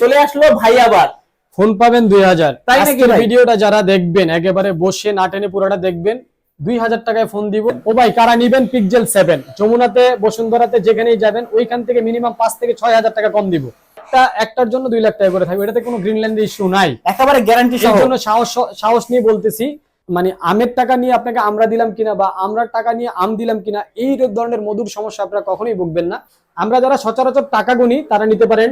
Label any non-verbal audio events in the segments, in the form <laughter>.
চলে আসলো ভাই আবার ফোন পাবেন দুই হাজার। তাই নাকি ভিডিওটা যারা দেখবেন একেবারে বসে না টেনে পুরোটা দেখবেন দুই হাজার টাকায় ফোন দিব। ও ভাই কারা নিবেন? পিকজেল সেভেন যমুনাতে বসুন্ধরাতে যেখানেই যাবেন ওইখান থেকে মিনিমাম পাঁচ থেকে ছয় হাজার টাকা কম দিব। একটা একটার জন্য দুই লাখ টাকা করে থাকবে। এটাতে কোনো গ্রিনল্যান্ডের ইস্যু নাই। একেবারে গ্যারান্টি সহ। জন্য সাহস সাহস নিয়ে বলতেছি মানে আমের টাকা নিয়ে আপনাকে আমরা দিলাম কিনা বা আমরা টাকা নিয়ে আম দিলাম কিনা এই ধরনের মধুর সমস্যা আপনারা কখনোই ভুগবেন না। আমরা যারা সচরাচর টাকা গুনি তারা নিতে পারেন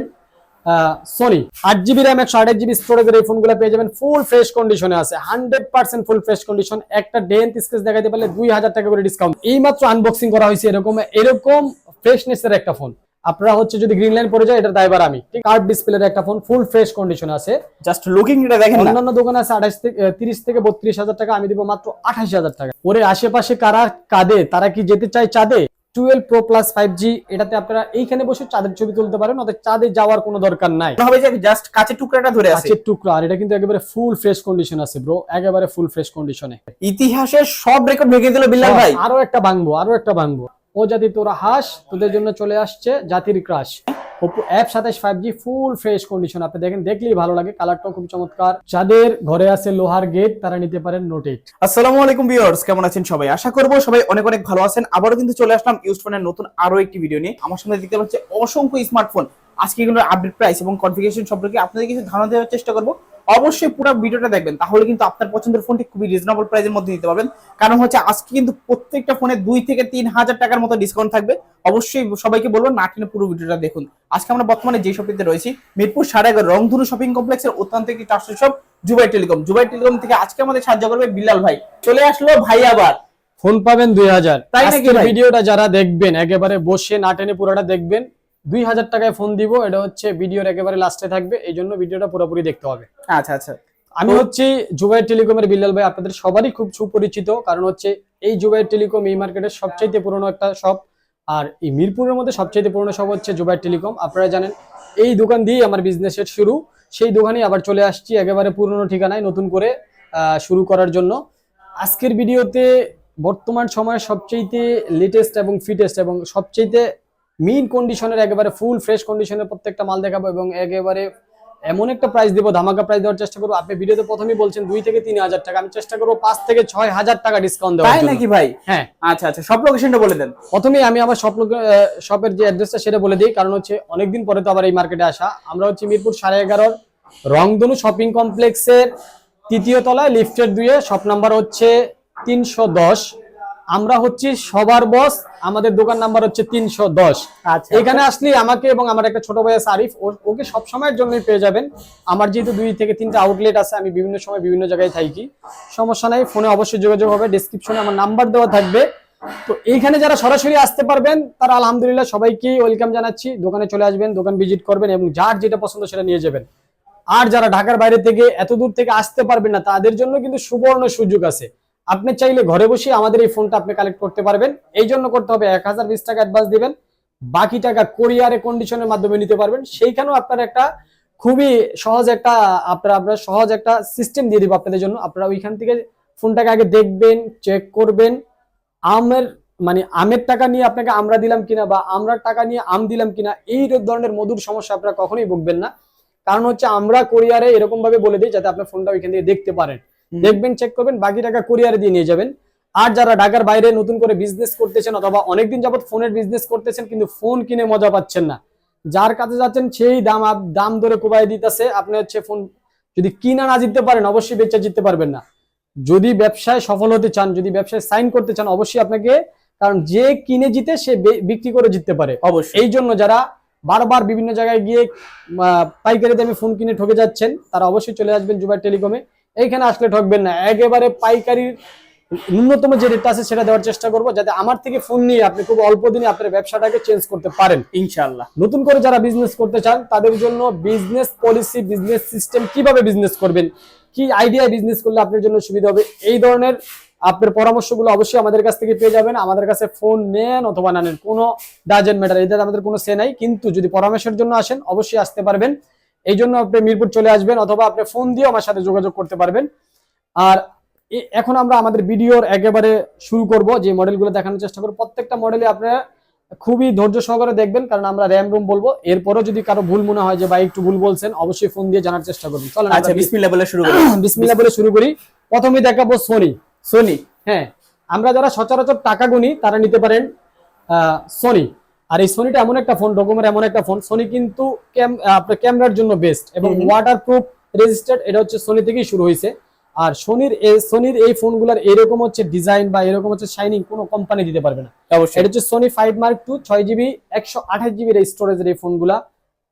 সনি আট জিবি র্যাম একশো আট জিবি স্টোরেজের এই ফোনগুলো পেয়ে যাবেন ফুল ফ্রেশ কন্ডিশনে আছে। Hundred percent full fresh condition একটা স্কেচ দেখাতে পারলে দুই হাজার টাকা করে ডিসকাউন্ট এই মাত্র আনবক্সিং করা হয়েছে এরকম এরকম ফ্রেশনেস এর একটা ফোন আপনারা হচ্ছে যদি গ্রিন লাইন পড়ে যায় এটা দায়বার আমি। ঠিক ডিসপ্লের একটা ফোন ফুল ফ্রেশ কন্ডিশন আছে। জাস্ট লুকিং এটা দেখেন অন্যান্য দোকানে আছে আঠাশ থেকে তিরিশ থেকে বত্রিশ হাজার টাকা আমি দিব মাত্র আঠাশ হাজার টাকা। ওরে আশেপাশে কারা কাঁদে তারা কি যেতে চায় চাঁদে? Twelve pro plus five G এটাতে আপনারা এইখানে বসে চাঁদের ছবি তুলতে পারেন অর্থাৎ চাঁদে যাওয়ার কোনো দরকার নাই। হবে যে জাস্ট কাছে টুকরাটা ধরে আছে। টুকরা আর এটা কিন্তু একেবারে ফুল ফ্রেশ কন্ডিশন আছে ব্রো একেবারে ফুল ফ্রেশ কন্ডিশনে ইতিহাসের সব রেকর্ড ভেঙে দিল বিল্লাল ভাই। আরও একটা ভাঙবো আরও একটা ভাঙবো। ও জাতি তোরা হাস তোদের জন্য চলে আসছে জাতির ক্রাশ ওপো অ্যাপ সাতাশ five G full fresh condition আপনি দেখেন, দেখলেই ভালো লাগে। কালারটাও খুব চমৎকার। যাদের ঘরে আছে লোহার গেট তারা নিতে পারেন নোট এইট আসসালামু আলাইকুম ভিউয়ার্স কেমন আছেন সবাই? আশা করব সবাই অনেক অনেক ভালো আছেন। আবারও কিন্তু চলে আসলাম ইউজ ফোনের নতুন আরও একটি ভিডিও নিয়ে। আমার সামনে দেখতে পাচ্ছি অসংখ্য স্মার্টফোন আজকে এগুলোর আপডেট প্রাইস এবং কনফিগারেশন সম্পর্কে আপনাদের কিছু ধারণা দেওয়ার চেষ্টা করব। অবশ্যই পুরো ভিডিওটা দেখবেন তাহলে কিন্তু আপনার পছন্দের ফোনটি খুবই রিজনেবল প্রাইসের মধ্যে নিতে পারবেন। কারণ হচ্ছে আজকে কিন্তু প্রত্যেকটা ফোনে দুই থেকে তিন হাজার টাকার মতো ডিসকাউন্ট থাকবে। অবশ্যই সবাইকে বলব না কিনে পুরো ভিডিওটা দেখুন। আজকে আমরা বর্তমানে যে শপিতে রয়েছি মিরপুর সাড়ে এগারো রংধনু শপিং কমপ্লেক্সের অত্যন্ত একটি trusted shop Jubai telecom. Jubai telecom থেকে আজকে আমাদের সাহায্য করবে বিলাল ভাই। চলে আসলো ভাই আবার। ফোন পাবেন দুই হাজার। তাই নাকি ভিডিওটা যারা দেখবেন একেবারে বসে না টেনে পুরোটা দেখবেন দুই হাজার টাকায় ফোন দিব এটা হচ্ছে ভিডিওর একেবারে লাস্টে থাকবে এই জন্য ভিডিওটা পুরোপুরি দেখতে হবে। আচ্ছা আচ্ছা। আমি হচ্ছি জুবাই টেলিকমের বিল্লাল ভাই আপনাদের সবারই খুব সুপরিচিত কারণ হচ্ছে এই জুবাই টেলিকম এই মার্কেটের সবচাইতে পুরনো একটা শপ আর এই মিরপুরের মধ্যে সবচাইতে পুরনো শপ হচ্ছে জুবাই টেলিকম। আপনারা জানেন এই দোকান দিয়েই আমার বিজনেসের শুরু। সেই দোকানেই আবার চলে আসছি একেবারে পুরনো ঠিকানায় নতুন করে শুরু করার জন্য। আজকের ভিডিওতে বর্তমান সময়ে সবচাইতে লেটেস্ট এবং ফিটেস্ট এবং সবচাইতে মেইন কন্ডিশনের একেবারে ফুল ফ্রেশ কন্ডিশনের প্রত্যেকটা মাল দেখাবো এবং একেবারে এমন একটা প্রাইস দেবো ধামাকা প্রাইস দেওয়ার চেষ্টা করব। আপনি ভিডিওতে প্রথমেই বলছেন দুই থেকে তিন হাজার টাকা। আমি চেষ্টা করব পাঁচ থেকে ছয় হাজার টাকা ডিসকাউন্ট দেওয়া তাই নাকি ভাই? হ্যাঁ। আচ্ছা আচ্ছা সব লোকেশনটা বলে দেন। প্রথমেই আমি আমার শপ শপের যে অ্যাড্রেসটা সেটা বলে দিই কারণ হচ্ছে অনেকদিন পরে তো আবার এই মার্কেটে আসা। আমরা হচ্ছে মিরপুর সাড়ে এগারোর রংধনু শপিং কমপ্লেক্সের তৃতীয় তলায় লিফটের দুয়ে শপ নাম্বার হচ্ছে তিনশো দশ। আমরা হচ্ছি সবার বস আমাদের দোকান নাম্বার হচ্ছে তিনশো দশ। আচ্ছা। এখানে আসলে আমাকে এবং আমার একটা ছোট ভাই আছে আরিফ ওকে সব সময়ের জন্যই পেয়ে যাবেন। আমার যেহেতু দুই থেকে তিনটা আউটলেট আছে আমি বিভিন্ন সময় বিভিন্ন জায়গায় থাকি। সমস্যা নাই ফোনে অবশ্যই যোগাযোগ হবে ডিসক্রিপশনে আমার নাম্বার দেওয়া থাকবে। তো এইখানে যারা সরাসরি আসতে পারবেন তারা আলহামদুলিল্লাহ সবাইকে ওয়েলকাম জানাচ্ছি। দোকানে চলে আসবেন দোকান ভিজিট করবেন এবং যার যেটা পছন্দ সেটা নিয়ে যাবেন। আর যারা ঢাকার বাইরে থেকে এত দূর থেকে আসতে পারবেন না তাদের জন্য কিন্তু সুবর্ণ সুযোগ আছে। আপনি চাইলে ঘরে বসে আমাদের এই ফোনটা আপনি কালেক্ট করতে পারবেন। এই জন্য করতে হবে এক হাজার বিশ টাকা অ্যাডভান্স দিবেন। বাকি টাকা কোরিয়ারে কন্ডিশনের মাধ্যমে নিতে পারবেন। সেইখানেও আপনার একটা খুবই সহজ একটা, আপনারা, আপনার সহজ একটা সিস্টেম দিয়ে দিব আপনাদের জন্য। আপনারা ওইখান থেকে ফোনটাকে আগে দেখবেন চেক করবেন। আমের মানে আমের টাকা নিয়ে আপনাকে আমরা দিলাম কিনা বা আমরা টাকা নিয়ে আম দিলাম কিনা, এই ধরনের মধুর সমস্যা আপনারা কখনোই ভুগবেন না। কারণ হচ্ছে আমরা কোরিয়ারে এরকম ভাবে বলে দিই যাতে আপনার ফোনটা ওইখান থেকে দেখতে পারেন। দেখবেন চেক করবেন বাকি টাকা কোরিয়ারে দিয়ে নিয়ে যাবেন। আর যারা ঢাকার বাইরে নতুন করে বিজনেস করতেছেন অথবা অনেকদিন যাবত ফোনের বিজনেস করতেছেন কিন্তু ফোন কিনে মজা পাচ্ছেন না। যার কাছে যাচ্ছেন সেই দাম দাম ধরে কোবাই দিতেছে। আপনি হচ্ছে ফোন যদি কিনা না জিততে পারেন অবশ্যই বেচা জিততে পারবেন না। যদি ব্যবসায় সফল হতে চান যদি ব্যবসায় সাইন করতে চান অবশ্যই আপনাকে কারণ যে কিনে জিতে সে বিক্রি করে জিততে পারে। অবশ্যই। এই জন্য যারা বারবার বিভিন্ন জায়গায় গিয়ে পাইকারি দামে ফোন কিনে ঠকে যাচ্ছেন তারা অবশ্যই চলে আসবেন জুবাই টেলিকমে। এইখানে আসলে ঠকবেন না। একেবারে পাইকারির ন্যূনতম যে রেটটা আছে সেটা দেওয়ার চেষ্টা করব যাতে আমার থেকে ফোন নিয়ে আপনি খুব অল্প দিনে আপনার ব্যবসাটাকে চেঞ্জ করতে পারেন। ইনশাল্লাহ নতুন করে যারা বিজনেস করতে চান তাদের জন্য বিজনেস পলিসি বিজনেস সিস্টেম কীভাবে বিজনেস করবেন কি আইডিয়া বিজনেস করলে আপনার জন্য সুবিধা হবে এই ধরনের আপনার পরামর্শগুলো অবশ্যই আমাদের কাছ থেকে পেয়ে যাবেন। আমাদের কাছে ফোন নেন অথবা না নেন কোনো ডাজেন্ট ম্যাটার এদের আমাদের কোনো সে নাই। কিন্তু যদি পরামর্শের জন্য আসেন অবশ্যই আসতে পারবেন। এই জন্য আপনি মিরপুর চলে আসবেন অথবা আপনি ফোন দিয়ে আমার সাথে যোগাযোগ করতে পারবেন। আর এখন আমরা আমাদের ভিডিওর একেবারে শুরু করব যে মডেলগুলো দেখানোর চেষ্টা করব। প্রত্যেকটা মডেলে আপনারা খুবই ধৈর্য সহকারে দেখবেন কারণ আমরা র্যাম রুম বলব। এরপরও যদি কারও ভুল মনে হয় যে ভাই একটু ভুল বলছেন অবশ্যই ফোন দিয়ে জানার চেষ্টা করবেন চলেন আচ্ছা বিসমিল্লাহ বলে শুরু করি। <clears throat> বিসমিল্লাহ বলে শুরু করি। প্রথমে দেখাবো সোনি সোনি হ্যাঁ আমরা যারা সচরাচর টাকা গুনি তারা নিতে পারেন সোনি আর এই সোনিটা এমন একটা ফোন ডকুমেন্ট এমন একটা ফোন সোনি কিন্তু আপনার ক্যামেরার জন্য বেস্ট এবং। ওয়াটার প্রুফ রেজিস্টার্ড এটা হচ্ছে সোনি থেকেই শুরু হয়েছে। আর সোনির এই সোনির এই ফোনগুলোর এরকম হচ্ছে ডিজাইন বা এরকম হচ্ছে শাইনিং কোনো কোম্পানি দিতে পারবে না। অবশ্যই। এটা হচ্ছে সোনি ফাইভ মার্ক টু ছয় জিবি একশো আঠাশ জিবির এই স্টোরেজের এই ফোনগুলা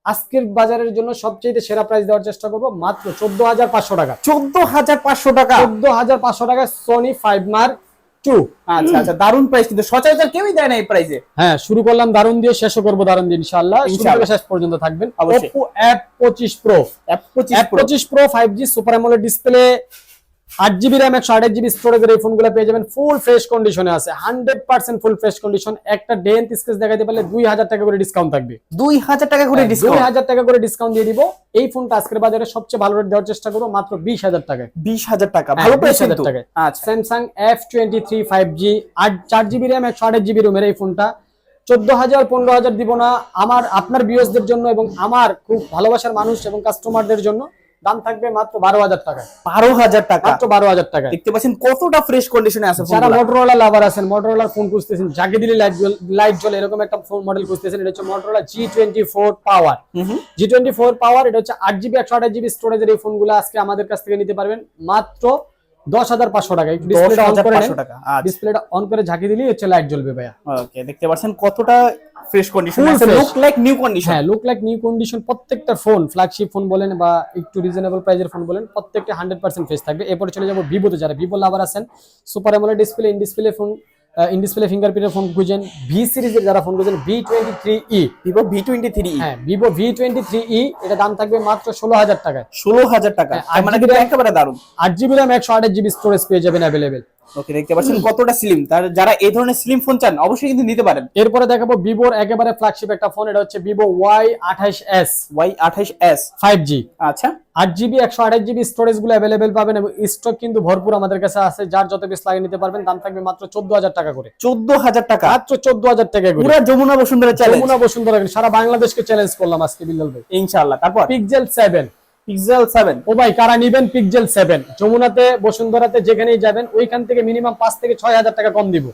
আজকের বাজারের জন্য সবচেয়ে সেরা প্রাইস দেওয়ার চেষ্টা করব মাত্র চোদ্দ হাজার পাঁচশো টাকা। চোদ্দ হাজার পাঁচশো টাকা। চোদ্দ হাজার পাঁচশো টাকা সোনি ফাইভ মার্ক টু আচ্ছা আচ্ছা দারুণ প্রাইস কিন্তু সচরাচর কেউই দেয় না এই প্রাইসে হ্যাঁ শুরু করলাম দারুণ দিয়ে শেষও করব দারুণ দিয়ে ইনশাল্লাহ ইনশাআল্লাহ। শেষ পর্যন্ত থাকবেন। অবশ্যই। অ্যাপ পঁচিশ প্রো অ্যাপ পঁচিশ pro five G super AMOLED display আট জিবি র্যাম একশো আঠাশ জিবি স্টোরেজের এই ফোনগুলো পেয়ে যাবেন ফুল ফ্রেশ কন্ডিশনে আছে। Hundred percent full fresh condition একটা স্কেচ দেখাতে পারলে দুই হাজার টাকা করে ডিসকাউন্ট থাকবে। দুই হাজার টাকা করে দুই হাজার টাকা করে ডিসকাউন্ট দিয়ে দিব। এই ফোনটা আজকের বাজারে সবচেয়ে ভালো রেট দেওয়ার চেষ্টা করব মাত্র বিশ হাজার টাকায়। বিশ হাজার টাকা। হ্যাঁ, ভালো প্রাইস 20,000 কিন্তু। টাকায়। আচ্ছা। Samsung F twenty three five G আট চার জিবি র্যাম একশো আঠাশ জিবি রোমের এই ফোনটা চোদ্দ হাজার পনেরো হাজার দিব না। আমার আপনার বিয়সদের জন্য এবং আমার খুব ভালোবাসার মানুষ এবং কাস্টমারদের জন্য। দাম থাকবে মাত্র বারো হাজার টাকা বারো হাজার টাকা? মাত্র বারো হাজার টাকা দেখতে পাচ্ছেন কতটা ফ্রেশ কন্ডিশনে আছে যারা মোটরোলা লাভার আছেন মোটরোলার ফোন খুঁজতেছেন যাকে দিলে লাইট লাইট জ্বলে এরকম একটা ফোন মডেল খুঁজতেছেন এটা হচ্ছে Motorola G twenty four power. G twenty four power এটা হচ্ছে আট জিবি একশো আঠাশ জিবি স্টোরেজের এই ফোনগুলো আজকে আমাদের কাছ থেকে নিতে পারবেন। মাত্র দশ হাজার পাঁচশো টাকা। ডিসপ্লেটা অন করে আচ্ছা। ডিসপ্লেটা অন করে ঝাঁকি দিলেই হচ্ছে লাইট জ্বলবে ভাইয়া। ওকে দেখতে পাচ্ছেন কতটা fresh condition. Look like new condition হ্যাঁ লুক লাইক নিউ কন্ডিশন প্রত্যেকটা ফোন ফ্ল্যাগশিপ ফোন বলেন বা একটু রিজনেবল প্রাইজের ফোন বলেন প্রত্যেকটা হান্ড্রেড পার্সেন্ট ফেস থাকবে। এরপরে চলে যাব ভিভোতে যারা ভিভো লাভার আছেন super AMOLED display in display phone in display ফিঙ্গারপ্রিন্টের phone খুঁজেন ভি সিরিজের যারা ফোন খুঁজেন V twenty three E Vivo V twenty three হ্যাঁ Vivo V twenty three E এটা দাম থাকবে মাত্র ষোলো হাজার টাকায়। ষোলো হাজার টাকা। হ্যাঁ, আট মানে একেবারে দারুণ আট জিবি র্যাম একশো আঠাশ জিবি স্টোরেজ পেয়ে যাবেন অ্যাভেলেবেল ওকে দেখতে পাচ্ছেন কতটা স্লিম তার যারা এই ধরনের স্লিম ফোন চান অবশ্যই কিন্তু নিতে পারেন। এরপরে দেখাবো ভিভোর একেবারে ফ্ল্যাগশিপ একটা ফোন এটা হচ্ছে ভিভো ওয়াই আঠাইশ S Y S five G আচ্ছা। আট জিবি একশো আঠাশ জিবি স্টোরেজগুলো অ্যাভেলেবেল পাবেন এবং স্টক কিন্তু ভরপুর আমাদের কাছে আছে। যার যত পিস লাগিয়ে নিতে পারবেন দাম থাকবে মাত্র চোদ্দ হাজার টাকা করে। চোদ্দ হাজার টাকা? মাত্র চোদ্দ হাজার টাকা করে। পুরা যমুনা বসুন্ধরা চ্যালেঞ্জ যমুনা বসুন্ধরা সারা বাংলাদেশকে চ্যালেঞ্জ করলাম আজকে বিল্লাল ভাই। ইনশাআল্লাহ তারপর? পিকজেল সেভেন পিক্সেল সেভেন ও ভাই কারা নিবেন পিক্সেল সেভেন যমুনাতে বসুন্ধরাতে যেখানেই যাবেন ওইখান থেকে মিনিমাম পাঁচ থেকে ছয় হাজার টাকা কম দিব।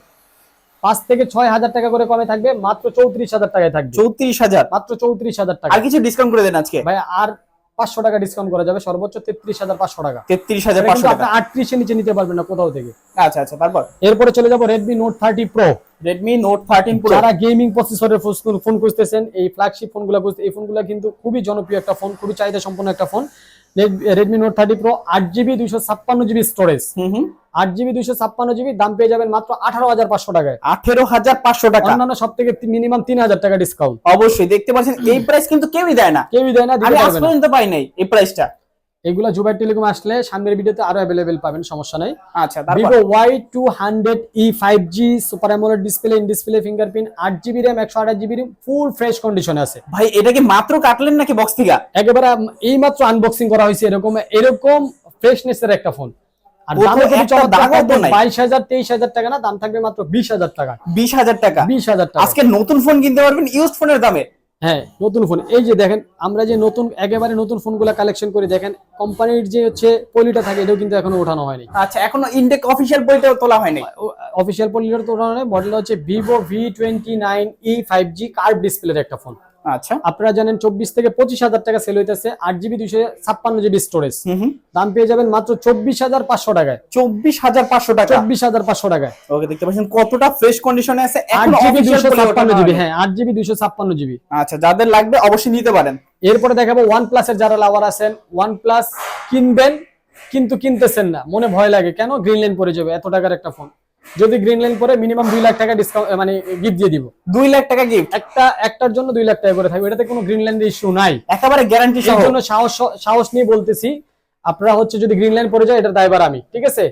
পাঁচ থেকে ছয় হাজার টাকা করে কমে থাকবে মাত্র চৌত্রিশ হাজার টাকায় থাকবে। চৌত্রিশ হাজার? মাত্র চৌত্রিশ হাজার টাকা। আর কিছু ডিসকাউন্ট করে দেন আজকে? ভাই আর পাঁচশো টাকা ডিসকাউন্ট করা যাবে সর্বোচ্চ তেত্রিশ হাজার পাঁচশো টাকা। তেত্রিশ হাজার পাঁচশো টাকা। আটত্রিশের নিচে নিতে পারবেন না কোথাও থেকে। আচ্ছা আচ্ছা তারপর? এরপরে চলে যাব Redmi note thirty pro Redmi note thirteen pro যারা গেমিং প্রসেসরের ফোন খুঁজতেছেন এই ফ্ল্যাগশিপ ফোনগুলো খুঁজতে এই ফোনগুলো কিন্তু খুবই জনপ্রিয় একটা ফোন খুবই চাহিদা সম্পন্ন একটা phone Redmi note thirty pro আট জিবি দুইশো ছাপ্পান্ন জিবি স্টোরেজ আট জিবি দুইশো ছাপ্পান্ন জিবি দাম পেয়ে যাবেন মাত্র আঠারো হাজার পাঁচশো টাকায়। আঠেরো হাজার পাঁচশো টাকা। অন্যান্য সব থেকে মিনিমাম তিন হাজার টাকা ডিসকাউন্ট অবশ্যই দেখতে পাচ্ছেন এই প্রাইস কিন্তু কেউই দেয় না। কেউই দেয় না আমি পাই নাই এই প্রাইসটা এগুলা জুবাই টেলিকম আসলে সামনের ভিডিওতে আরও অ্যাভেলেবেল পাবেন সমস্যা নাই। আচ্ছা Vivo Y two hundred E five G super AMOLED display in display fingerprint আট জিবি র্যাম একশো আঠাশ জিবি ফুল ফ্রেশ কন্ডিশনে আছে। ভাই এটা কি মাত্র কাটলেন নাকি বক্স থেকে? একেবারে এই মাত্র আনবক্সিং করা হয়েছে এরকম এরকম ফ্রেশনেস এর একটা ফোন আর। বাইশ হাজার তেইশ হাজার টাকা না দাম থাকবে মাত্র বিশ হাজার টাকা। বিশ হাজার টাকা? বিশ হাজার টাকা। আজকে নতুন ফোন কিনতে পারবেন ইউজ ফোনের দামে। হ্যাঁ নতুন ফোন এই যে দেখেন আমরা যে নতুন একেবারে নতুন ফোনগুলো কালেকশন করে দেখেন কোম্পানির যে হচ্ছে পলিটা থাকে এটাও কিন্তু এখনও ওঠানো হয়নি। আচ্ছা এখনও ইনটেক অফিসিয়াল পলিটা তোলা হয়নি? অফিসিয়াল পলিটা তো ওঠানো হয় মডেল হচ্ছে Vivo V twenty nine E five G curve ডিসপ্লের একটা ফোন আচ্ছা। আপনারা জানেন চব্বিশ থেকে পঁচিশ হাজার টাকা সেল হইতেছে আট জিবি দুইশো ছাপ্পান্ন জিবি স্টোরেজ দাম পেয়ে যাবেন মাত্র চব্বিশ হাজার পাঁচশো টাকায়। চব্বিশ হাজার পাঁচশো টাকা? চব্বিশ হাজার পাঁচশো টাকায়। ওকে দেখতে পাচ্ছেন কতটা ফ্রেশ কন্ডিশনে আছে। আট জিবি official দুইশো ছাপ্পান্ন জিবি হ্যাঁ আট জিবি দুইশো ছাপ্পান্ন জিবি আচ্ছা যাদের লাগবে অবশ্যই নিতে পারেন। এরপরে দেখাবো ওয়ান প্লাসের যারা লাভার আছেন ওয়ান প্লাস কিনবেন কিন্তু কিনতেছেন না। মনে ভয় লাগে কেন? গ্রিন লাইন পরে যাবে এত টাকার একটা ফোন যদি গ্রিনল্যান্ড লাইন পরে মিনিমাম দুই লাখ টাকা ডিসকাউন্ট মানে গিফট দিয়ে দিব। দুই লাখ টাকা গিফট একটা একটার জন্য দুই লাখ টাকা করে থাকবে। এটাতে কোনো গ্রিন লাইন ইস্যু নাই। একেবারে গ্যারান্টি সহ। জন্য সাহস সাহস নিয়ে বলতেছি আপনারা হচ্ছে যদি গ্রিন লাইন পরে যায় এটা দায়বার আমি ঠিক আছে?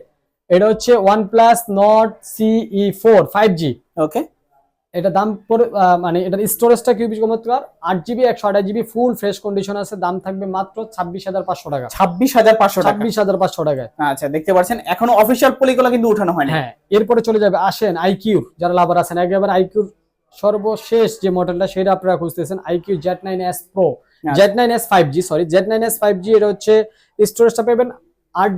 এটা হচ্ছে OnePlus Nord CE four five G okay এটা দাম আহ, মানে এটার স্টোরেজটা কি চমৎকার আট জিবি একশো আঠাশ জিবি ফুল ফ্রেশ কন্ডিশন আছে দাম থাকবে মাত্র ছাব্বিশ হাজার পাঁচশো টাকা। ছাব্বিশ হাজার পাঁচশো টাকা। ছাব্বিশ হাজার পাঁচশো টাকায়। আচ্ছা দেখতে পাচ্ছেন এখনও অফিসিয়াল পলিগুলো কিন্তু উঠানো হয়নি। হ্যাঁ এরপরে চলে যাবে আসেন আইকিউ যারা লাভার আছেন একেবারে আইকিউর সর্বশেষ যে মডেলটা সেটা আপনারা খুঁজতেছেন iQOO Z nine S pro. Z nine S five G sorry Z nine S five G এটা হচ্ছে স্টোরেজটা পাবেন আট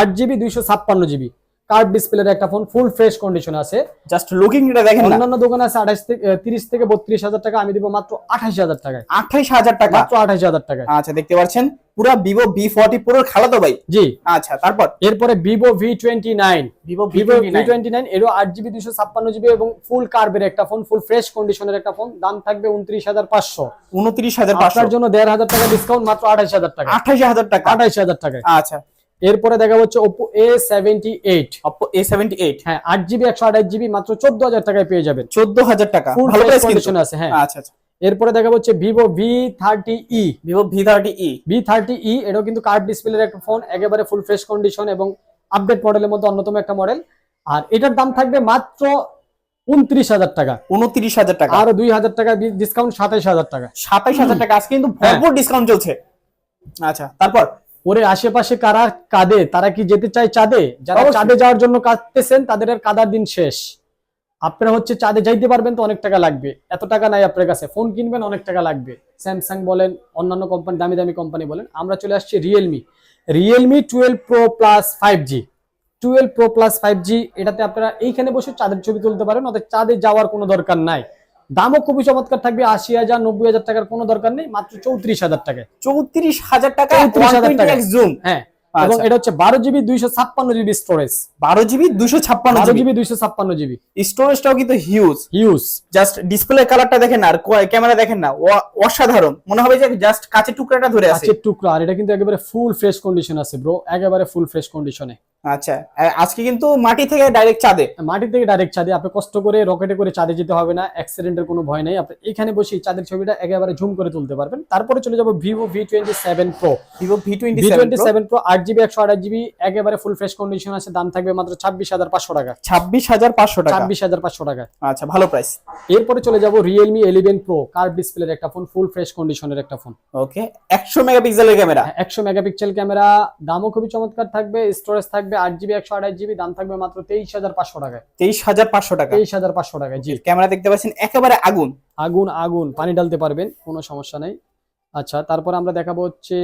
আট জিবি দুইশো ছাপ্পান্ন জিবি কার্ভ ডিসপ্লের একটা ফোন ফুল ফ্রেশ কন্ডিশন আছে। জাস্ট লুকিং এটা দেখেন অন্যান্য দোকানে আছে আঠাশ থেকে তিরিশ থেকে বত্রিশ হাজার টাকা আমি দিব মাত্র আঠাশ হাজার টাকায়। আঠাইশ হাজার টাকা? মাত্র আঠাশ হাজার টাকায়। আচ্ছা দেখতে পাচ্ছেন পুরা ভিভো বি ফর্টি পুরো খালাতো ভাই? জি। আচ্ছা তারপর? এরপরে Vivo V twenty nine Vivo Vivo V twenty nine এরও আট জিবি দুশো ছাপ্পান্ন জিবি এবং ফুল কার্বের একটা ফোন ফুল ফ্রেশ কন্ডিশনের একটা ফোন দাম থাকবে উনত্রিশ হাজার পাঁচশো। উনত্রিশ হাজার পাঁচশো। আপনার জন্য দেড় হাজার টাকা ডিসকাউন্ট মাত্র আঠাশ হাজার টাকা। আঠাইশ হাজার টাকা? আঠাশ হাজার টাকায়। আচ্ছা। এরপরে দেখা হচ্ছে Oppo A seventy eight Oppo A seventy eight হ্যাঁ আট জিবি একশো আঠাশ জিবি মাত্র চোদ্দ হাজার টাকায় পেয়ে যাবেন। চোদ্দ হাজার টাকা। ভালো কন্ডিশন আছে হ্যাঁ। আচ্ছা আচ্ছা। এরপরে দেখা হচ্ছে Vivo V thirty E Vivo V thirty E V thirty E এটাও কিন্তু কার্ভ ডিসপ্লের একটা ফোন একেবারে ফুল ফ্রেশ কন্ডিশন এবং আপডেট মডেলের মধ্যে অন্যতম একটা মডেল আর এটার দাম থাকবে মাত্র উনত্রিশ হাজার টাকা। উনত্রিশ হাজার টাকা। আরও দুই হাজার টাকা ডিসকাউন্ট সাতাইশ হাজার টাকা। সাতাইশ হাজার টাকা। আজকে কিন্তু হ্যাঁ। ভরপুর ডিসকাউন্ট চলছে। আচ্ছা তারপর? ওরে আশেপাশে কারা কাঁদে তারা কি যেতে চায় চাঁদে? যারা চাঁদে যাওয়ার জন্য কাঁদতেছেন তাদের আর কাদার দিন শেষ। আপনারা হচ্ছে চাঁদে যাইতে পারবেন তো অনেক টাকা লাগবে। এত টাকা নাই আপনার কাছে। ফোন কিনবেন অনেক টাকা লাগবে। স্যামসাং বলেন অন্যান্য কোম্পানি দামি দামি কোম্পানি বলেন। আমরা চলে আসছি Realme Realme twelve pro plus five G twelve pro plus five G এটাতে আপনারা এইখানে বসে চাঁদের ছবি তুলতে পারেন অর্থাৎ চাঁদে যাওয়ার কোনো দরকার নাই। দামও খুবই চমৎকার থাকবে আশি হাজার নব্বই হাজার টাকার কোনো দরকার নেই মাত্র চৌত্রিশ হাজার টাকায়। চৌত্রিশ হাজার টাকা 34,000 টাকা। জুম হ্যাঁ এবং আচ্ছা। এটা হচ্ছে বারো জিবি দুইশো ছাপ্পান্ন জিবি স্টোরেজ বারো জিবি দুশো ছাপ্পান্ন বারো জিবি। জিবি দুইশো ছাপ্পান্ন জিবি। স্টোরেজটাও কিন্তু হিউজ হিউজ জাস্ট ডিসপ্লে কালারটা দেখেন আর ক্যামেরা দেখেন না অসাধারণ। মনে হবে যে জাস্ট কাঁচের টুকরাটা ধরে আছে। কাচের টুকরো আর এটা কিন্তু একেবারে ফুল ফ্রেশ কন্ডিশন আছে ব্রো একেবারে ফুল ফ্রেশ কন্ডিশনে আচ্ছা আজকে কিন্তু মাটি থেকে ডাইরেক্ট চাঁদে মাটি থেকে ডাইরেক্ট চাঁদে আপনি কষ্ট করে রকেটে করে চাঁদে যেতে হবে না অ্যাক্সিডেন্টের কোনো ভয় নাই। আপনি এখানে বসে চাঁদের ছবিটা একেবারে ঝুম করে তুলতে পারবেন। তারপরে চলে যাব Vivo V twenty seven pro Vivo V twenty twenty seven pro আট জিবি একশো আঠাশ জিবি একেবারে ফুল ফ্রেশ কন্ডিশন আছে দাম থাকবে মাত্র ছাব্বিশ হাজার পাঁচশো টাকা। ছাব্বিশ হাজার পাঁচশো টাকা? ছাব্বিশ হাজার পাঁচশো টাকা। আচ্ছা ভালো প্রাইস এরপরে চলে যাব রিয়েলমি ইলেভেন প্রো কার্ভ ডিসপ্লের একটা ফোন ফুল ফ্রেশ কন্ডিশনের একটা ফোন ওকে একশো মেগাপিক্সেলের ক্যামেরা একশো মেগাপিক্সেল ক্যামেরা দামও খুবই চমৎকার থাকবে স্টোরেজ থাকবে আট জিবি একশো আঠাশ জিবি দাম থাকবে মাত্র তেইশ হাজার পাঁচশো টাকায়। তেইশ হাজার পাঁচশো টাকা। তেইশ হাজার পাঁচশো টাকায় জি। ক্যামেরা দেখতে পাচ্ছেন একেবারে আগুন। আগুন আগুন পানি ডালতে পারবেন কোনো সমস্যা নেই। আচ্ছা তারপর আমরা দেখাবো হচ্ছে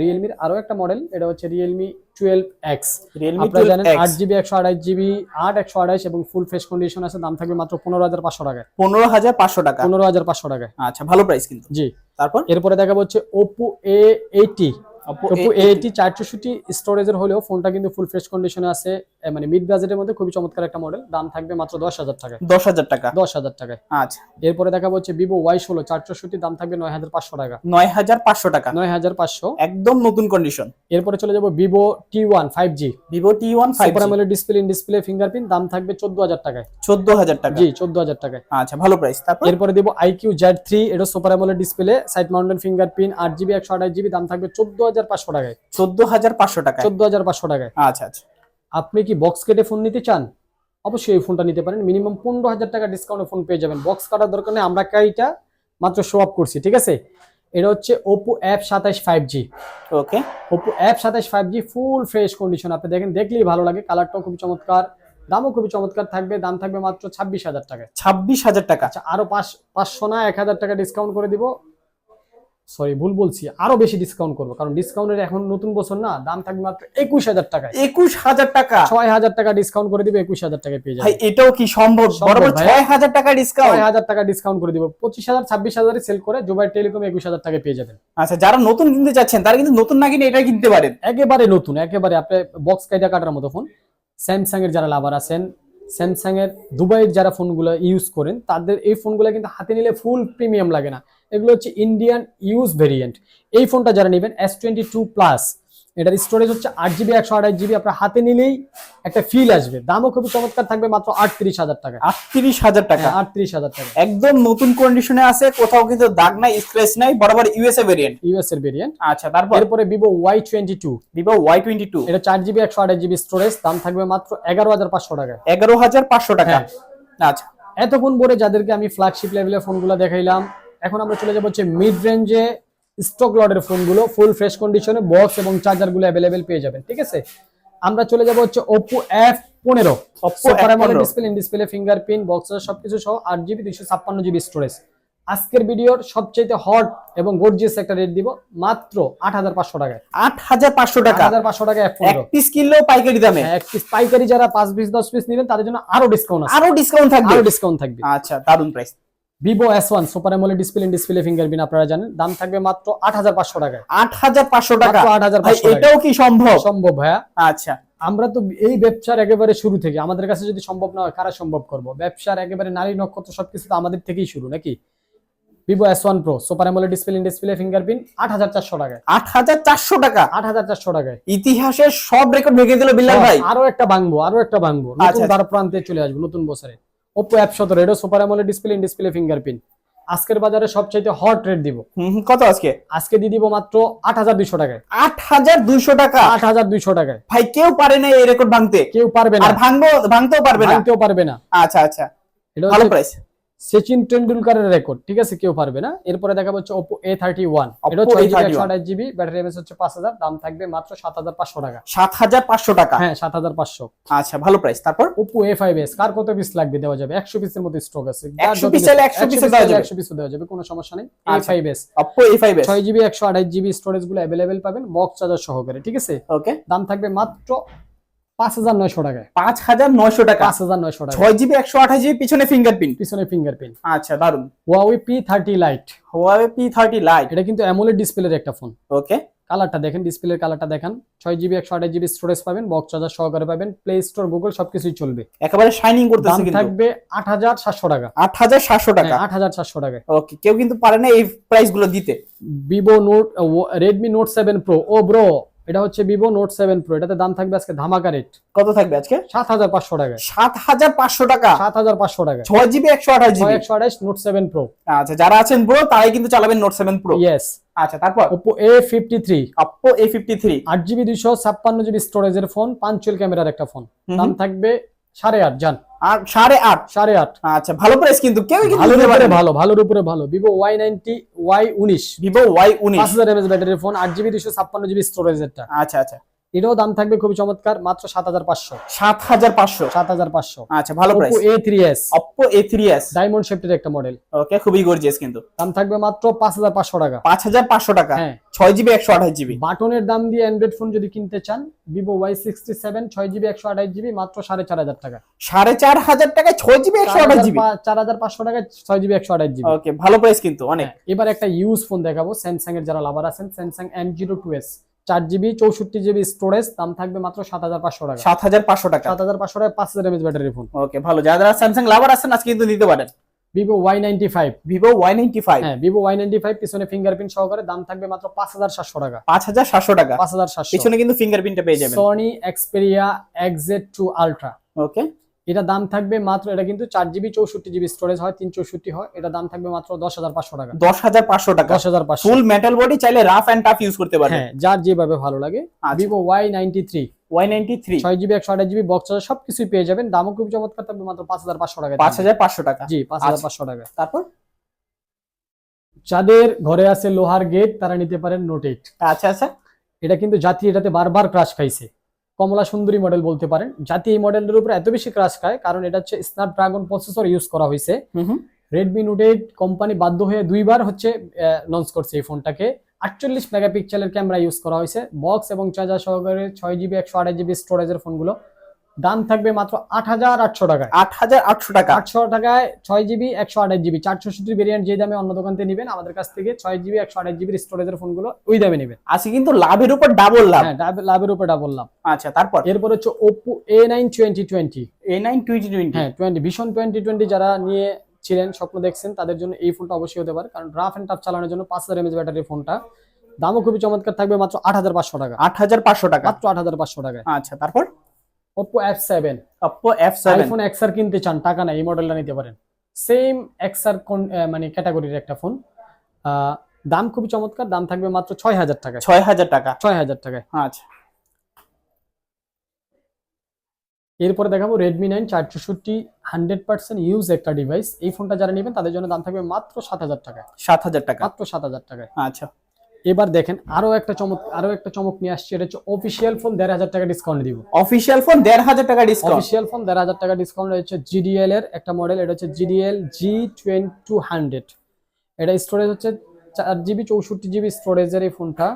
রিয়েলমির আরও একটা মডেল এটা হচ্ছে রিয়েলমি টুয়েলভ এক্স রিয়েলমি আপনারা জানেন আট জিবি একশো আঠাশ জিবি আট একশো আঠাশ এবং ফুল ফ্রেশ কন্ডিশন আছে দাম থাকবে মাত্র পনেরো হাজার পাঁচশো টাকায়। পনেরো হাজার পাঁচশো টাকা। পনেরো হাজার পাঁচশো টাকায়। আচ্ছা ভালো প্রাইস কিন্তু। জি। তারপর? এরপরে দেখাবো হচ্ছে ওপো এ এইটি A- এইটি চারশোষট্টি স্টোরেজের হলেও ফোনটা কিন্তু ফুল ফ্রেশ কন্ডিশনে আছে। মানে মিড বাজেটের মধ্যে খুবই চমৎকার একটা মডেল দাম থাকবে মাত্র দশ হাজার টাকায়। দশ হাজার টাকা? দশ হাজার টাকায়। আচ্ছা। এরপরে দেখাবো হচ্ছে ভিভো ওয়াই ষোলো চারশোষট্টি দাম থাকবে নয় হাজার পাঁচশো টাকা। নয় হাজার পাঁচশো টাকা? নয় হাজার পাঁচশো। একদম নতুন কন্ডিশন এরপরে চলে যাব Vivo T one five G Vivo T one five display in display fingerprint দাম থাকবে চোদ্দ হাজার টাকায়। চোদ্দ হাজার টাকা। জি চোদ্দ হাজার টাকায়। আচ্ছা ভালো প্রাইস তারপর? এরপরে দেবো আইকিউ জেড থ্রি এটা super AMOLED display side mounted fingerprint আট জিবি একশো আঠাশ জিবি দাম থাকবে চোদ্দ হাজার পাঁচশো টাকায়। চোদ্দ হাজার পাঁচশো টাকা চোদ্দ হাজার পাঁচশো টাকায়। আচ্ছা আচ্ছা। আপনি কি বক্স কেটে ফোন নিতে চান? অবশ্যই এই ফোনটা নিতে পারেন। মিনিমাম পনেরো হাজার টাকা ডিসকাউন্টে ফোন পেয়ে যাবেন। বক্স কাটার দরকার নেই আমরা এইটা মাত্র শো আপ করছি ঠিক আছে? এটা হচ্ছে ওপো অ্যাপ সাতাশ five G okay Oppo F সাতাশ five G full fresh condition আপনি দেখেন দেখলেই ভালো লাগে। কালারটাও খুবই চমৎকার দামও খুবই চমৎকার থাকবে। দাম থাকবে মাত্র ছাব্বিশ হাজার টাকা ছাব্বিশ হাজার টাকা। আচ্ছা আরও পাঁচ পাঁচশো না এক হাজার টাকা ডিসকাউন্ট করে দিব। সরি ভুল বলছি আরও বেশি ডিসকাউন্ট করব কারণ ডিসকাউন্টের এখন নতুন বছর না দাম থাকবে মাত্র একুশ হাজার টাকা একুশ হাজার টাকা? ছয় হাজার টাকা ডিসকাউন্ট করে দিবে একুশ হাজার টাকায় পেয়ে যাবে। এটাও কি সম্ভব? বরাবর ছয় হাজার টাকা ডিসকাউন্ট ছয় হাজার টাকা ডিসকাউন্ট করে দিব পঁচিশ হাজার ছাব্বিশ হাজারে সেল করে জুবাই টেলিকম একুশ হাজার টাকা পেয়ে যাবেন। আচ্ছা যারা নতুন কিনতে চাচ্ছেন তারা কিন্তু নতুন না কিনে এটা কিনতে পারেন। একেবারে নতুন একেবারে আপনি বক্স কাইটা কাটার মতো ফোন স্যামসাং এর যারা লাভার আছেন স্যামসাং এর দুবাইয়ের যারা ফোনগুলো ইউজ করেন তাদের এই ফোনগুলো কিন্তু হাতে নিলে ফুল প্রিমিয়াম লাগে না। এগুলো হচ্ছে ইন্ডিয়ান ইউজ ভেরিয়েন্ট এই ফোনটা যারা নেবেন এস টোয়েন্টি টু প্লাস এটার স্টোরেজ হচ্ছে আট জিবি একশো আঠাশ জিবি আপনার হাতে নিলেই একটা ফিল আসবে। দামও খুবই চমৎকার থাকবে মাত্র আটত্রিশ হাজার টাকা। আটত্রিশ হাজার টাকা? আটত্রিশ হাজার টাকা। একদম নতুন কন্ডিশনে আছে কোথাও কিন্তু দাগ নাই স্ক্র্যাচ নাই বরাবর ইউএসএ ভেরিয়েন্ট ইউএস এর ভেরিয়েন্ট আচ্ছা তারপর? এরপরে Vivo Y twenty two Vivo Y twenty two এটা চার জিবি একশো আঠাশ জিবি স্টোরেজ দাম থাকবে মাত্র এগারো হাজার পাঁচশো টাকা। এগারো হাজার পাঁচশো টাকা। হ্যাঁ। আচ্ছা। এতক্ষণ পরে যাদেরকে আমি ফ্ল্যাগশিপ লেভেলের ফোনগুলো দেখাইলাম এখন আমরা চলে যাব হচ্ছে মিড রেঞ্জে স্টক লটের ফোনগুলো ফুল ফ্রেশ কন্ডিশনে বক্স এবং চার্জারগুলো অ্যাভেলেবেল পেয়ে যাবেন ঠিক আছে? আমরা চলে যাব হচ্ছে পনেরো Oppo F15 display display fingerprint box সবকিছু সহ আট জিবি দুইশো ছাপ্পান্ন জিবি স্টোরেজ আজকের ভিডিওর সবচেয়ে হট এবং গর্জিয়াস একটা রেট দিব মাত্র আট হাজার পাঁচশো টাকায়। আট হাজার পাঁচশো টাকা। হাজার পাঁচশো টাকা এফ এক পনেরো পিস কিনলেও পাইকারি দামে। এক পিস পাইকারি যারা পাঁচ পিস দশ পিস নেবেন তাদের জন্য আরও ডিসকাউন্ট আছে। আরও ডিসকাউন্ট থাকবে। আরও ডিসকাউন্ট থাকবে। আচ্ছা দারুণ price Vivo S one super AMOLED display display fingerprint আপনারা জানেন। দাম থাকবে মাত্র আট হাজার পাঁচশো টাকায়। আট হাজার পাঁচশো টাকা? আট হাজার এটাও কি সম্ভব? সম্ভব ভাইয়া। আচ্ছা। আমরা তো এই ব্যবসার একেবারে শুরু থেকে আমাদের কাছে যদি সম্ভব না হয় কারা সম্ভব করব? ব্যবসার একেবারে নারী নক্ষত্র সবকিছু তো আমাদের থেকেই শুরু নাকি? Vivo S one pro super AMOLED display display fingerprint আট হাজার চারশো টাকায়। আট হাজার চারশো টাকা? আট হাজার চারশো টাকায়। ইতিহাসের সব রেকর্ড ভেঙে দিল বিল্লাল ভাই। আরও একটা ভাঙবো আরও একটা ভাঙবো। আচ্ছা, নতুন আচ্ছা। দ্বার প্রান্তে চলে আসব নতুন বছরে। ওপো অ্যাপ সতেরো এটা super AMOLED display in display fingerprint আজকের বাজারে সবচাইতে হট রেট দিব। কত আজকে? আজকে দিয়ে দিব মাত্র আট হাজার দুইশো টাকায়। আট হাজার দুইশো টাকা? আট হাজার দুইশো টাকায়। ভাই কেউ পারে না এই রেকর্ড ভাঙতে। কেউ পারবে না। আর ভাঙবো ভাঙতেও পারবে না? ভাঙতেও পারবে না। আচ্ছা আচ্ছা। এটা ভালো প্রাইস সচিন টেন্ডুলকারের রেকর্ড ঠিক আছে? কেউ পারবে না। এরপরে দেখা হচ্ছে Oppo A thirty one Oppo GB A31 একশো আঠাশ জিবি ব্যাটারি এমএস হচ্ছে পাঁচ হাজার দাম থাকবে মাত্র সাত হাজার পাঁচশো টাকা। সাত হাজার পাঁচশো টাকা? হ্যাঁ সাত হাজার পাঁচশো। আচ্ছা ভালো প্রাইস তারপর? ফাইভ এস কার কত পিস লাগবে দেওয়া যাবে? একশো পিসের মতো স্টক আছে। 100 piece চাইলে 100 piece দেওয়া যাবে। একশো পিস দেওয়া যাবে কোনো সমস্যা নেই। আচ্ছা। Five S Oppo A five ছয় জিবি একশো আঠাশ জিবি স্টোরেজগুলো অ্যাভেলেবেল পাবেন বক্স চার্জার সহকারে ঠিক আছে? ওকে দাম থাকবে মাত্র পাঁচ হাজার নয়শো টাকায়। পাঁচ হাজার নয়শো টাকা? পাঁচ হাজার নয়শো টাকা ছয় জিবি একশো আঠাশ জিবি পিছনে ফিঙ্গারপ্রিন্ট পিছনে ফিঙ্গারপ্রিন্ট আচ্ছা দারুণ Huawei P thirty lite Huawei P thirty lite এটা কিন্তু অ্যামোলেড ডিসপ্লের একটা ফোন ওকে কালারটা দেখেন ডিসপ্লের কালারটা দেখেন। ছয় জিবি একশো আঠাশ জিবি স্টোরেজ পাবেন বক্স চার্জার সহকারে পাবেন প্লে স্টোর গুগল সবকিছুই চলবে। একেবারে শাইনিং দাম থাকবে আট হাজার সাতশো টাকা। আট হাজার সাতশো টাকা? আট হাজার সাতশো টাকা ওকে কেউ কিন্তু পারে না এই প্রাইসগুলো দিতে। Vivo note Redmi note seven pro ও ব্রো এটা হচ্ছে ভিভো নোট সেভেন প্রো এটাতে দাম থাকবে আজকে ধামাকা রেট কত থাকবে আজকে? সাত হাজার পাঁচশো টাকা সাত হাজার পাঁচশো টাকা? সাত হাজার পাঁচশো টাকা ছয় জিবি একশো আঠাশ জিবি? একশো আঠাশ নোট সেভেন প্রো আচ্ছা যারা আছেন প্রো তারাই কিন্তু চালাবেন নোট সেভেন প্রো ইয়েস আচ্ছা তারপর? Oppo A fifty three Oppo A fifty three আট জিবি দুইশো ছাপ্পান্ন জিবি স্টোরেজের ফোন পাঞ্চুয়াল ক্যামেরার একটা ফোন দাম থাকবে সাড়ে আট যান আর সাড়ে আট? সাড়ে আট। আচ্ছা ভালো প্রাইস কিন্তু কেউ ভালোর উপরে ভালো ভালোর উপরে ভালো। ভিভো ওয়াই নাইনটি ওয়াই উনিশ। ভিভো ওয়াই উনিশ। পাঁচ হাজার এমএস ব্যাটারি ফোন আট জিবি দুশো ছাপ্পান্ন জিবি স্টোরেজেরটা আচ্ছা আচ্ছা। এটাও দাম থাকবে খুবই চমৎকার মাত্র সাত হাজার পাঁচশো। সাত হাজার পাঁচশো? সাত হাজার পাঁচশো। আচ্ছা ভালো price A three S Oppo A three S diamond শেফটের একটা মডেল ওকে খুবই গর্জিয়াস কিন্তু। দাম থাকবে মাত্র পাঁচ হাজার পাঁচশো টাকা। পাঁচ হাজার পাঁচশো টাকা? হ্যাঁ। ছয় জিবি একশো আঠাশ জিবি। বাটনের দাম দিয়ে অ্যান্ড্রয়েড ফোন যদি কিনতে চান ভিভো ওয়াই সিক্সটি সেভেন ছয় জিবি একশো আঠাশ জিবি মাত্র সাড়ে চার হাজার টাকা। সাড়ে চার হাজার টাকায় ছয় জিবি একশো আঠাশ জিবি? চার হাজার পাঁচশো টাকা ছয় জিবি একশো আঠাশ জিবি। ওকে ভালো প্রাইস কিন্তু অনেক। হ্যাঁ, এবার একটা ইউজ ফোন দেখাবো স্যামসাং এর যারা লাভার আছেন Samsung M zero two S চার জিবি চৌষট্টি জিবি স্টোরেজ দাম থাকবে মাত্র সাত হাজার পাঁচশো টাকা। সাত হাজার পাঁচশো টাকা? সাত হাজার পাঁচশো টাকা পাঁচ হাজার এমএচ ব্যাটারি ফোন ওকে ভালো। যারা স্যামসাং লাভার আছেন আজকে কিন্তু দিতে পারেন। Vivo Y ninety five Vivo Y ninety five হ্যাঁ ভিভো ওয়াই নাইনটি ফাইভ পিছনে ফিঙ্গারপ্রিন্ট সহকারে দাম থাকবে মাত্র পাঁচ হাজার সাতশো টাকা। পাঁচ হাজার সাতশো টাকা? পাঁচ হাজার সাতশো। পিছনে কিন্তু ফিঙ্গারপ্রিন্টটা পেয়ে যাবেন। Sony Xperia XZ two ultra okay এটা দাম থাকবে মাত্র এটা কিন্তু চার জিবি চৌষট্টি জিবি স্টোরেজ হয় তিন চৌষট্টি হয় এটা দাম থাকবে মাত্র দশ হাজার পাঁচশো টাকা। দশ হাজার পাঁচশো টাকা। দশ হাজার পাঁচশো। ফুল মেটাল বডি চাইলে রাফ এন্ড টাফ ইউজ করতে পারবেন হ্যাঁ যার যেভাবে ভালো লাগে। আচ্ছা। Vivo Y ninety three Y ninety three ছয় জিবি একশো আঠাশ জিবি বক্স সবকিছুই পেয়ে যাবেন। দামও খুব চমৎকার থাকবে মাত্র পাঁচ হাজার পাঁচশো টাকা। পাঁচ হাজার পাঁচশো টাকা। জি পাঁচ হাজার আচ্ছা। পাঁচশো টাকা। তারপর? যাদের ঘরে আছে লোহার গেট তারা নিতে পারেন নোট এইট আচ্ছা আচ্ছা। এটা কিন্তু জাতি এটাতে বারবার ক্রাশ খাইছে। কমলা সুন্দরী মডেল বলতে পারেন। যাতে এই মডেলের উপর এত বেশি ক্রাশ খায় কারণ এটা হচ্ছে স্ন্যাপড্রাগন প্রসেসর ইউজ করা হয়েছে। রেডমি নোট এইট কোম্পানি বাধ্য হয়ে দুইবার হচ্ছে লঞ্চ করছে এই ফোনটাকে আটচল্লিশ মেগাপিক্সেলের ক্যামেরা ইউজ করা হয়েছে। বক্স এবং চার্জার সহকারে ছয় জিবি একশো আঠাশ জিবি স্টোরেজের ফোনগুলো দাম থাকবে মাত্র আট হাজার আটশো টাকায়। আট হাজার আটশো টাকা। আটশো টাকায় ছয় জিবি একশো আঠাশ জিবি চারশো সত্তর ভেরিয়েন্ট যে দামে অন্য দোকান থেকে নেবেন আমাদের কাছ থেকে ছয় জিবি একশো আঠাশ জিবির স্টোরেজের ফোনগুলো ওই দামে নেবেন। আজকে কিন্তু লাভের উপর ডাবল লাভ। হ্যাঁ লাভের উপর ডাবল লাভ। আচ্ছা তারপর? এরপর হচ্ছে Oppo A nine twenty twenty A nine twenty twenty হ্যাঁ টোয়েন্টি ভীষণ টোয়েন্টি টোয়েন্টি যারা নিয়ে ছিলেন স্বপ্ন দেখছেন তাদের জন্য এই ফোনটা অবশ্যই হতে পারে। কারণ রাফ এন্ড টাফ চালানোর জন্য পাঁচ হাজার এমএচ ব্যাটারি ফোনটা দামও খুবই চমৎকার থাকবে মাত্র আট হাজার পাঁচশো টাকা। আট হাজার পাঁচশো টাকা। মাত্র আট হাজার পাঁচশো টাকা আচ্ছা তারপর? Oppo F seven Oppo F seven iPhone XR কিনতে চান টাকা নাই এই মডেলটা নিতে পারেন। সেম এক্সআর কোন আহ, মানে ক্যাটাগরির একটা ফোন দাম খুবই চমৎকার দাম থাকবে মাত্র ছয় হাজার টাকা ছয় হাজার টাকা। ছয় হাজার টাকায়। আচ্ছা। এরপরে দেখাবো রেডমি নাইন চার চৌষট্টি হান্ড্রেড পার্সেন্ট ইউজ একটা ডিভাইস এই ফোনটা যারা নেবেন তাদের জন্য দাম থাকবে মাত্র সাত হাজার টাকায়। সাত হাজার টাকা। মাত্র সাত হাজার টাকায়। আচ্ছা। এবার দেখেন আরও একটা চমক আরও একটা চমক নিয়ে আসছে এটা হচ্ছে অফিসিয়াল ফোন দেড় হাজার টাকা ডিসকাউন্ট দিব। অফিসিয়াল ফোন দেড় হাজার টাকা ডিসকাউন্ট অফিসিয়াল ফোন দেড় হাজার টাকা ডিসকাউন্ট হচ্ছে জিডিএল এর একটা মডেল এটা হচ্ছে GDL G twenty two hundred এটা স্টোরেজ হচ্ছে চার জিবি চৌষট্টি জিবি স্টোরেজের এই ফোনটা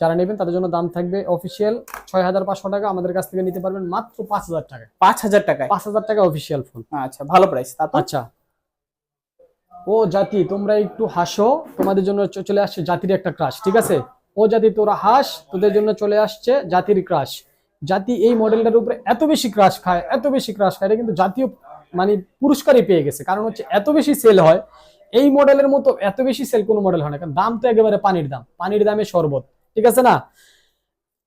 যারা নেবেন তাদের জন্য দাম থাকবে অফিসিয়াল ছয় হাজার পাঁচশো টাকা আমাদের কাছ থেকে নিতে পারবেন মাত্র পাঁচ হাজার টাকা। পাঁচ হাজার টাকায়। পাঁচ হাজার টাকা অফিসিয়াল ফোন আচ্ছা ভালো প্রাইস আচ্ছা ও জাতি, তোমরা একটু হাসো, তোমাদের জন্য চলে আসছে জাতির একটা ক্রাশ ঠিক আছে? ও জাতি, তোরা হাস, তোদের জন্য চলে আসছে জাতির ক্রাশ জাতি এই মডেলটার উপরে এত বেশি ক্রাশ খায়, এত বেশি ক্রাশ খায় কিন্তু জাতীয় মানে পুরস্কারই পেয়ে গেছে। কারণ হচ্ছে এত বেশি সেল হয়, এই মডেলের মতো এত বেশি সেল কোনো মডেল হয় না। কারণ দাম তো একেবারে পানির দাম, পানির দামে শরবত, ঠিক আছে না?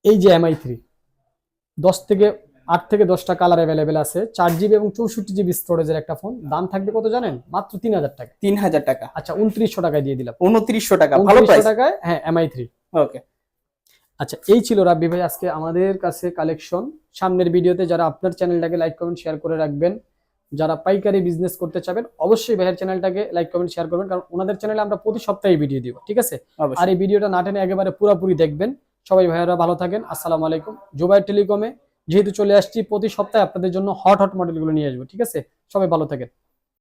এই যে এমআই থ্রি দশ থেকে আট থেকে দশটা কালার অ্যাভেলেবেল আছে। চার জিবি এবং চৌষট্টি জিবি স্টোরেজের একটা ফোন দাম থাকবে কত জানেন? মাত্র তিন হাজার টাকা। তিন হাজার টাকা। আচ্ছা উনত্রিশশো টাকায় দিয়ে দিলাম। উনত্রিশশো টাকা। ভালো টাকায় হ্যাঁ এমআই থ্রি ওকে। আচ্ছা এই ছিল রাব্বি ভাই আজকে আমাদের কাছে কালেকশন সামনের ভিডিওতে যারা আপনার চ্যানেলটাকে লাইক কমেন্ট শেয়ার করে রাখবেন যারা পাইকারি বিজনেস করতে চাবেন অবশ্যই ভাইয়ের চ্যানেলটাকে লাইক কমেন্ট শেয়ার করবেন কারণ ওনাদের চ্যানেলে আমরা প্রতি সপ্তাহে ভিডিও দিব ঠিক আছে? আর এই ভিডিওটা না টেনে একেবারে পুরোপুরি দেখবেন। সবাই ভাইয়ারা ভালো থাকেন। আসসালামু আলাইকুম। জুবাই টেলিকমে যেহেতু চলে আসছি, প্রতি সপ্তাহে আপনাদের জন্য হট হট মডেলগুলো নিয়ে আসব, ঠিক আছে? সবাই ভালো থাকেন।